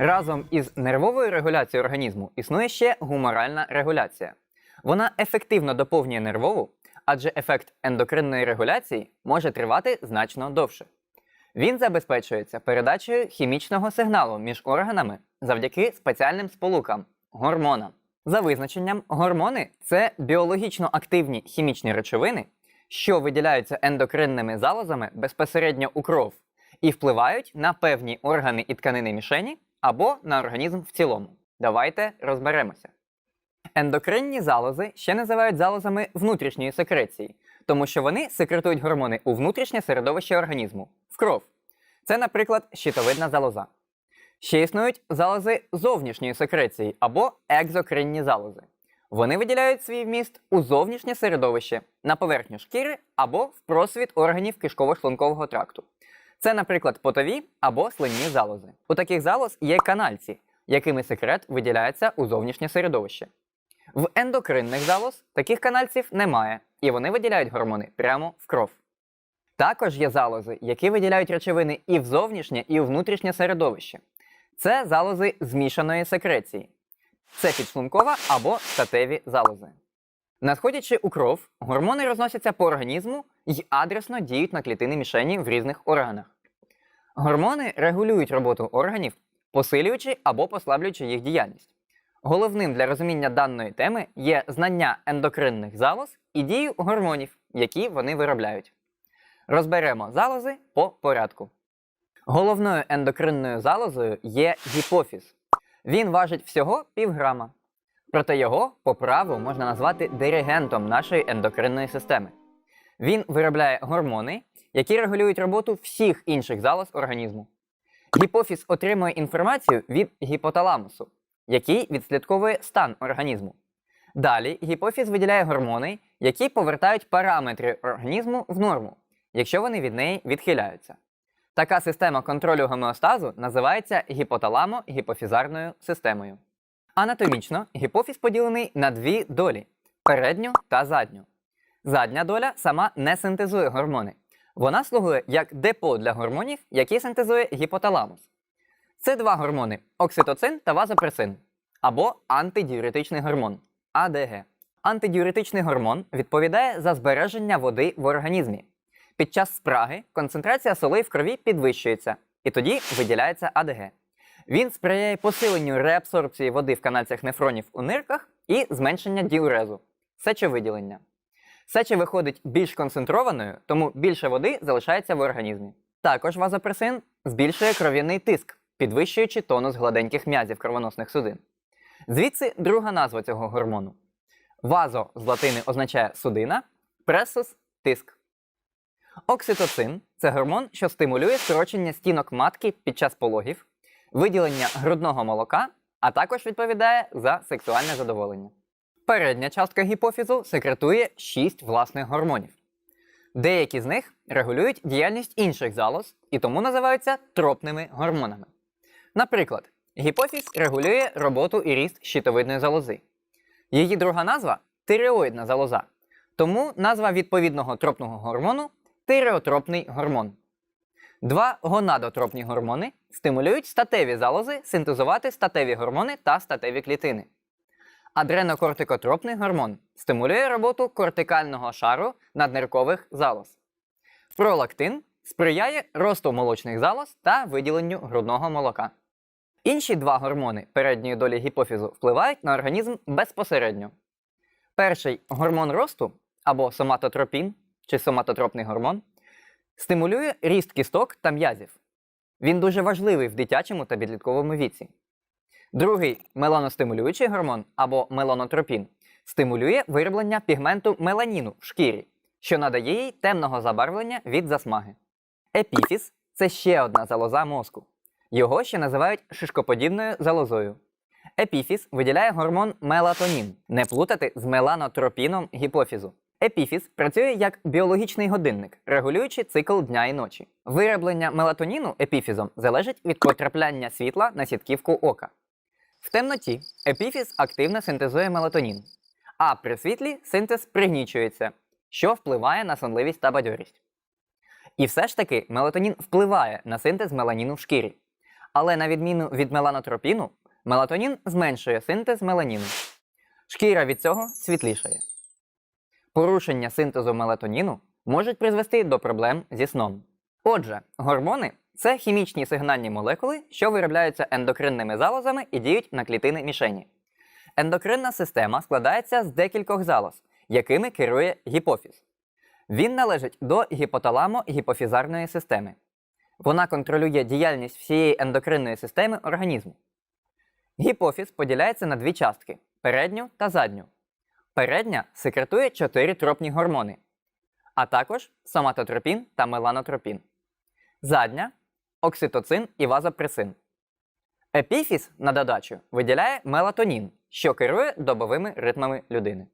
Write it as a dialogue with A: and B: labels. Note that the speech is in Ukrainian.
A: Разом із нервовою регуляцією організму існує ще гуморальна регуляція. Вона ефективно доповнює нервову, адже ефект ендокринної регуляції може тривати значно довше. Він забезпечується передачею хімічного сигналу між органами завдяки спеціальним сполукам гормонам. За визначенням, гормони це біологічно активні хімічні речовини, що виділяються ендокринними залозами безпосередньо у кров і впливають на певні органи і тканини мішені або на організм в цілому. Давайте розберемося. Ендокринні залози ще називають залозами внутрішньої секреції, тому що вони секретують гормони у внутрішнє середовище організму в кров. Це, наприклад, щитовидна залоза. Ще існують залози зовнішньої секреції або екзокринні залози. Вони виділяють свій вміст у зовнішнє середовище на поверхню шкіри або в просвіт органів кишково-шлункового тракту. Це, наприклад, потові або слинні залози. У таких залоз є канальці, якими секрет виділяється у зовнішнє середовище. В ендокринних залоз таких канальців немає, і вони виділяють гормони прямо в кров. Також є залози, які виділяють речовини і в зовнішнє, і у внутрішнє середовище. Це залози змішаної секреції. Це підшлункова або статеві залози. Надходячи у кров, гормони розносяться по організму і адресно діють на клітини мішені в різних органах. Гормони регулюють роботу органів, посилюючи або послаблюючи їх діяльність. Головним для розуміння даної теми є знання ендокринних залоз і дію гормонів, які вони виробляють. Розберемо залози по порядку. Головною ендокринною залозою є гіпофіз. Він важить всього півграма. Проте його по праву можна назвати диригентом нашої ендокринної системи. Він виробляє гормони, які регулюють роботу всіх інших залоз організму. Гіпофіз отримує інформацію від гіпоталамусу, який відслідковує стан організму. Далі гіпофіз виділяє гормони, які повертають параметри організму в норму, якщо вони від неї відхиляються. Така система контролю гомеостазу називається гіпоталамо-гіпофізарною системою. Анатомічно гіпофіз поділений на дві долі передню та задню. Задня доля сама не синтезує гормони. Вона слугує як депо для гормонів, які синтезує гіпоталамус. Це два гормони окситоцин та вазопресин, або антидіуретичний гормон АДГ. Антидіуретичний гормон відповідає за збереження води в організмі. Під час спраги концентрація солей в крові підвищується, і тоді виділяється АДГ. Він сприяє посиленню реабсорбції води в канальцях нефронів у нирках і зменшення діурезу сечовиділення. Сеча виходить більш концентрованою, тому більше води залишається в організмі. Також вазопресин збільшує кров'яний тиск, підвищуючи тонус гладеньких м'язів кровоносних судин. Звідси друга назва цього гормону. Вазо з латини означає судина, пресус тиск. Окситоцин це гормон, що стимулює скорочення стінок матки під час пологів, виділення грудного молока, а також відповідає за сексуальне задоволення. Передня частка гіпофізу секретує 6 власних гормонів. Деякі з них регулюють діяльність інших залоз і тому називаються тропними гормонами. Наприклад, гіпофіз регулює роботу і ріст щитовидної залози. Її друга назва тиреоїдна залоза. Тому назва відповідного тропного гормону тиреотропний гормон. Два гонадотропні гормони стимулюють статеві залози синтезувати статеві гормони та статеві клітини. Адренокортикотропний гормон стимулює роботу кортикального шару надниркових залоз. Пролактин сприяє росту молочних залоз та виділенню грудного молока. Інші два гормони передньої долі гіпофізу впливають на організм безпосередньо. Перший гормон росту або соматотропін чи соматотропний гормон стимулює ріст кісток та м'язів. Він дуже важливий в дитячому та підлітковому віці. Другий меланостимулюючий гормон або меланотропін стимулює вироблення пігменту меланіну в шкірі, що надає їй темного забарвлення від засмаги. Епіфіз це ще одна залоза мозку. Його ще називають шишкоподібною залозою. Епіфіз виділяє гормон мелатонін, не плутати з меланотропіном гіпофізу. Епіфіз працює як біологічний годинник, регулюючи цикл дня і ночі. Вироблення мелатоніну епіфізом залежить від потрапляння світла на сітківку ока. В темноті епіфіз активно синтезує мелатонін, а при світлі синтез пригнічується, що впливає на сонливість та бадьорість. І все ж таки мелатонін впливає на синтез меланіну в шкірі. Але на відміну від меланотропіну, мелатонін зменшує синтез меланіну. Шкіра від цього світлішає. Порушення синтезу мелатоніну можуть призвести до проблем зі сном. Отже, гормони це хімічні сигнальні молекули, що виробляються ендокринними залозами і діють на клітини мішені. Ендокринна система складається з декількох залоз, якими керує гіпофіз. Він належить до гіпоталамо-гіпофізарної системи. Вона контролює діяльність всієї ендокринної системи організму. Гіпофіз поділяється на дві частки передню та задню. Передня секретує чотири тропні гормони, а також соматотропін та меланотропін. Задня окситоцин і вазопресин. Епіфіз, на додачу, виділяє мелатонін, що керує добовими ритмами людини.